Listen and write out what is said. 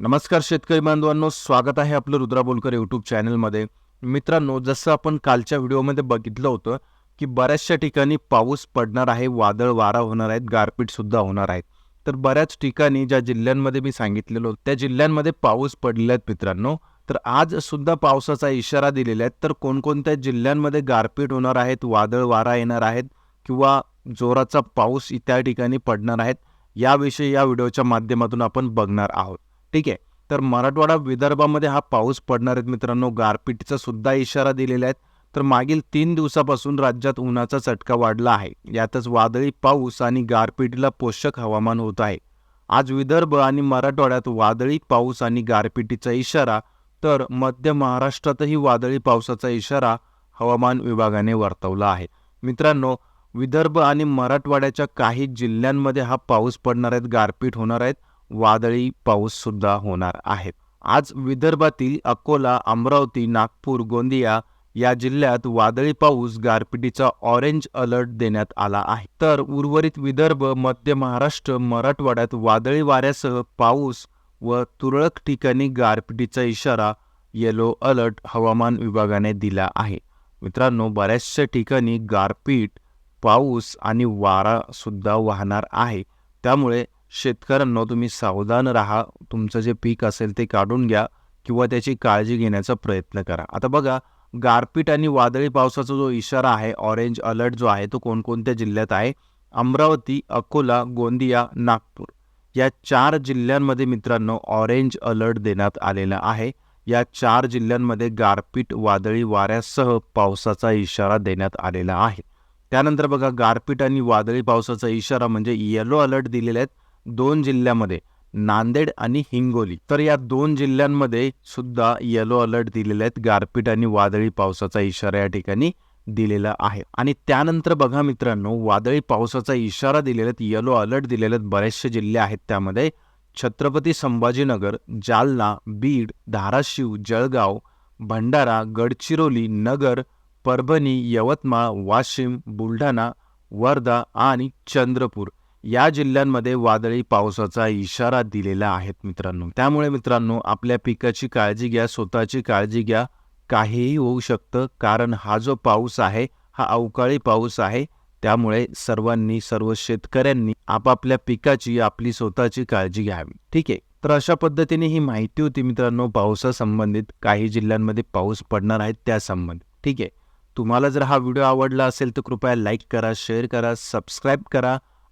नमस्कार शेतकरी बांधवांनो स्वागत आहे आपलं रुद्रा बोलकर यूट्यूब चॅनलमध्ये मित्रांनो जसं आपण कालच्या व्हिडिओमध्ये बघितलं होतं की बऱ्याचशा ठिकाणी पाऊस पडणार आहे वादळ वारा होणार आहेत गारपीट सुद्धा होणार आहेत तर बऱ्याच ठिकाणी ज्या जिल्ह्यांमध्ये मी सांगितलेलो त्या जिल्ह्यांमध्ये पाऊस पडलेले आहेत मित्रांनो. तर आज सुद्धा पावसाचा इशारा दिलेला आहे. तर कोणकोणत्या जिल्ह्यांमध्ये गारपीट होणार आहेत वादळ वारा येणार आहेत किंवा जोराचा पाऊस त्या ठिकाणी पडणार आहेत याविषयी या व्हिडिओच्या माध्यमातून आपण बघणार आहोत. ठीक आहे. तर मराठवाडा विदर्भामध्ये हा पाऊस पडणार आहेत मित्रांनो. गारपीटचा सुद्धा इशारा दिलेला आहे. तर मागील तीन दिवसापासून राज्यात उन्हाचा चटका वाढला आहे. यातच वादळी पाऊस आणि गारपीटीला पोषक हवामान होत आहे. आज विदर्भ आणि मराठवाड्यात वादळी पाऊस आणि गारपिटीचा इशारा तर मध्य महाराष्ट्रातही वादळी पावसाचा इशारा हवामान विभागाने वर्तवला आहे. मित्रांनो विदर्भ आणि मराठवाड्याच्या काही जिल्ह्यांमध्ये हा पाऊस पडणार आहेत गारपीट होणार आहेत. वादळी पाऊस सुद्धा होणार आहेत आज विदर्भातील अकोला अमरावती नागपूर गोंदिया या जिल्ह्यात वादळी पाऊस गारपिटीचा ऑरेंज अलर्ट देण्यात आला आहे. तर उर्वरित विदर्भ मध्य महाराष्ट्र मराठवाड्यात वादळी वाऱ्यासह पाऊस व तुरळक ठिकाणी गारपिटीचा इशारा येलो अलर्ट हवामान विभागाने दिला आहे. मित्रांनो बऱ्याचशा ठिकाणी गारपीट पाऊस आणि वारा सुद्धा वाहणार आहे. त्यामुळे शेतकऱ्यांनो तुम्ही सावधान राहा. तुमचं जे पीक असेल ते काढून घ्या किंवा त्याची काळजी घेण्याचा प्रयत्न करा. आता बघा गारपीट आणि वादळी पावसाचा जो इशारा आहे ऑरेंज अलर्ट जो आहे तो कोणकोणत्या जिल्ह्यात आहे? अमरावती अकोला गोंदिया नागपूर. या चार जिल्ह्यांमध्ये मित्रांनो ऑरेंज अलर्ट देण्यात आलेला आहे. या चार जिल्ह्यांमध्ये गारपीट वादळी वाऱ्यासह पावसाचा इशारा देण्यात आलेला आहे. त्यानंतर बघा गारपीट आणि वादळी पावसाचा इशारा म्हणजे येलो अलर्ट दिलेले आहेत. दोन जिल्ह्यामध्ये नांदेड आणि हिंगोली. तर या दोन जिल्ह्यांमध्ये सुद्धा येलो अलर्ट दिलेले आहेत. गारपीट आणि वादळी पावसाचा इशारा या ठिकाणी दिलेला आहे. आणि त्यानंतर बघा मित्रांनो वादळी पावसाचा इशारा दिलेला आहेत येलो अलर्ट दिलेले आहेत बरेचसे जिल्हे आहेत त्यामध्ये. छत्रपती संभाजीनगर जालना बीड धाराशिव जळगाव भंडारा गडचिरोली नगर परभणी यवतमाळ वाशिम बुलढाणा वर्धा आणि चंद्रपूर. या जिल्ह्यांमध्ये वादळी पावसाचा इशारा दिलेला आहेत मित्रांनो. त्यामुळे मित्रांनो आपल्या पिकाची काळजी घ्या स्वतःची काळजी घ्या. काहीही होऊ शकतं कारण हा जो पाऊस आहे हा अवकाळी पाऊस आहे. त्यामुळे सर्वांनी सर्व शेतकऱ्यांनी आपापल्या पिकाची आपली स्वतःची काळजी घ्यावी. ठीक आहे? तर अशा पद्धतीने ही माहिती होती मित्रांनो पावसासंबंधित. काही जिल्ह्यांमध्ये पाऊस पडणार आहेत त्यासंबंधित ठीक आहे? तुम्हाला जर हा व्हिडिओ आवडला असेल तर कृपया लाईक करा शेअर करा सबस्क्राईब करा.